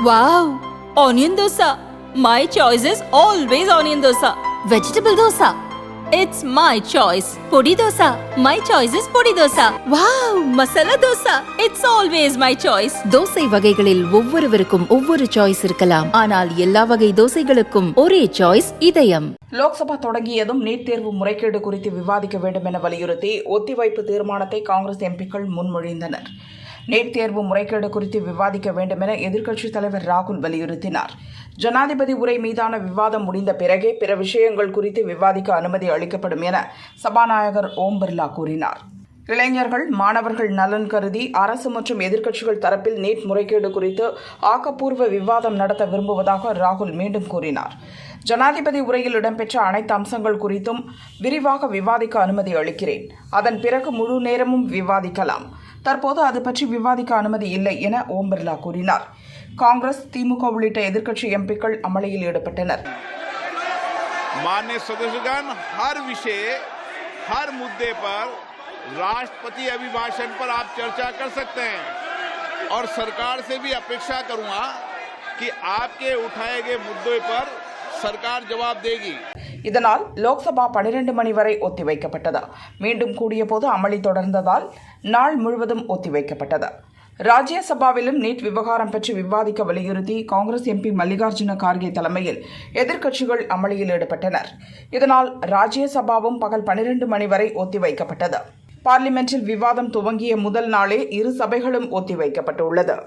Wow! Onion dosa. My choice is always onion dosa. Vegetable dosa. It's my choice. Podi dosa. My choice is podi dosa. Wow! Masala dosa. It's always my choice. Dosa வகைகளில் ஒவ்வொருவருக்கும் ஒவ்வொரு choice இருக்கலாம் ஆனால் எல்லா வகை தோசைகளுக்கும் ஒரே choice இதயம் லோக்சபா தொடங்கியதும் நீட் தேர்வு முறைகேடு குறித்து விவாதிக்க வேண்டும் என வலியுறுத்தி ஒத்திவைப்பு தீர்மானத்தை காங்கிரஸ் எம்பிக்கள் முன்மொழிந்தனர் நீட் தேர்வு முறைகேடு குறித்து விவாதிக்க வேண்டும் என எதிர்க்கட்சித் தலைவர் ராகுல் வலியுறுத்தினார். ஜனாதிபதி உரை மீதான விவாதம் முடிந்த பிறகே பிற விஷயங்கள் குறித்து விவாதிக்க அனுமதி அளிக்கப்படும் என சபாநாயகர் ஓம் பிர்லா கூறினார். இளைஞர்கள் மாணவர்கள் நலன் கருதி அரசு மற்றும் எதிர்க்கட்சிகள் தரப்பில் நீட் முறைகேடு குறித்து ஆக்கப்பூர்வ விவாதம் நடத்த விரும்புவதாக ராகுல் மீண்டும் கூறினார். ஜனாதிபதி உரையில் இடம்பெற்ற அனைத்து அம்சங்கள் குறித்தும் விரிவாக விவாதிக்க அனுமதி அளிக்கிறேன். அதன் பிறகு முழு நேரமும் விவாதிக்கலாம். தற்போது அது பற்றி விவாதிக்க அனுமதி இல்லை என ஓம் பிர்லா கூறினார் காங்கிரஸ் திமுக உள்ளிட்ட எதிர்க்கட்சி எம்பிக்கள் அமளியில் ஈடுபட்டனர் मान्य सदस्यगण हर विषय हर मुद्दे पर राष्ट्रपति अभिभाषण पर आप चर्चा कर सकते हैं और सरकार से भी अपेक्षा करूंगा कि आपके उठाए गए मुद्दों पर सरकार जवाब देगी இதனால் லோக்சபா பனிரெண்டு மணி வரை ஒத்திவைக்கப்பட்டது. மீண்டும் கூடியபோது அமளி தொடர்ந்ததால் நாள் முழுவதும் ஒத்திவைக்கப்பட்டது. ராஜ்யசபாவிலும் நீட் விவகாரம் பற்றி விவாதிக்க வலியுறுத்தி காங்கிரஸ் எம்பி மல்லிகார்ஜுன கார்கே தலைமையில் எதிர்க்கட்சிகள் அமளியில் ஈடுபட்டனர். இதனால் ராஜ்யசபாவும் பகல் பனிரெண்டு மணி வரை ஒத்திவைக்கப்பட்டது. பார்லிமெண்டில் விவாதம் துவங்கிய முதல் நாளே இரு சபைகளும் ஒத்திவைக்கப்பட்டுள்ளது.